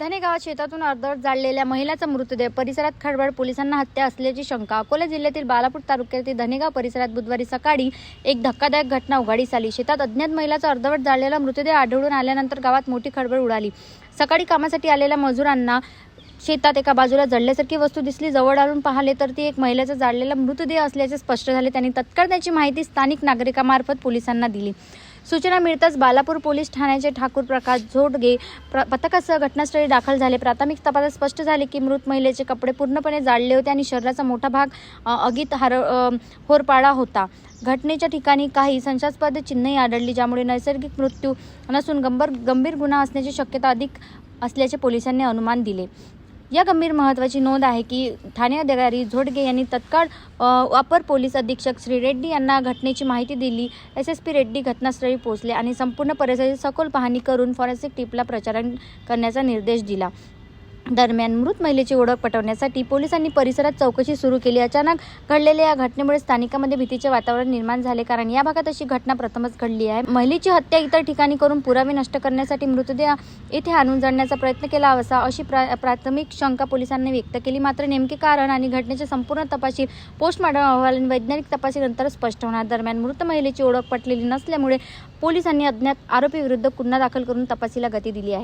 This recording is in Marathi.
धने गावात शेतातून अर्धवट जाळलेल्या महिलाचा मृतदेह. परिसरात खळबळ पोलिसांना हत्या असल्याची शंका. अकोला जिल्ह्यातील बालापूर तालुक्यातील धनेगाव परिसरात बुधवारी सकाळी एक धक्कादायक घटना उघडीस आली. शेतात अज्ञात महिलाचा अर्धवट जाळलेला मृतदेह आढळून आल्यानंतर गावात मोठी खळबळ उडाली. सकाळी कामासाठी आलेल्या मजुरांना शेतात एका बाजूला जळल्यासारखी वस्तू दिसली जवळ आणून पाहिले तर ती एक महिलेचा जाळलेला मृतदेह असल्याचे स्पष्ट झाले. त्यांनी तत्काळ त्याची माहिती स्थानिक नागरिकामार्फत पोलिसांना दिली. सूचना मिळताच बालापूर पोलीस ठाण्याचे ठाकूर प्रकाश झोडगे प्र पथकासह घटनास्थळी दाखल झाले. प्राथमिक तपासात स्पष्ट झाले की मृत महिलेचे कपडे पूर्णपणे जाळले होते आणि शरीराचा मोठा भाग अगीत आगीत हार होरपाळा होता. घटनेच्या ठिकाणी काही संशयास्पद चिन्हही आढळली ज्यामुळे नैसर्गिक मृत्यू नसून गंभीर गंभीर गुन्हा असण्याची शक्यता अधिक असल्याचे पोलिसांनी अनुमान दिले. या गंभीर महत्त्वाची नोंद आहे की ठाणे अधिकारी झोडगे यांनी तत्काळ अपर पोलीस अधीक्षक श्री रेड्डी यांना घटनेची माहिती दिली. एस एस पी रेड्डी घटनास्थळी पोहोचले आणि संपूर्ण परिस्थितीची सखोल पाहणी करून फॉरेन्सिक टीपला प्रचारण करण्याचा निर्देश दिला. दरम्यान मृत महिलेची ओळख पटवण्यासाठी पोलिसांनी परिसरात चौकशी सुरू केली. अचानक घडलेल्या या घटनेमुळे स्थानिकांमध्ये भीतीचे वातावरण निर्माण झाले कारण या भागात अशी घटना प्रथमच घडली आहे. महिलेची हत्या इतर ठिकाणी करून पुरावे नष्ट करण्यासाठी मृतदेह येथे आणून जाण्याचा प्रयत्न केला असा अशी प्रा प्राथमिक शंका पोलिसांनी व्यक्त केली. मात्र नेमके कारण आणि घटनेचे संपूर्ण तपासील पोस्टमॉर्टम अहवाल वैज्ञानिक तपासीनंतर स्पष्ट होणार. दरम्यान मृत महिलेची ओळख पटलेली नसल्यामुळे पोलिसांनी अज्ञात आरोपीविरुद्ध गुन्हा दाखल करून तपासीला गती दिली आहे.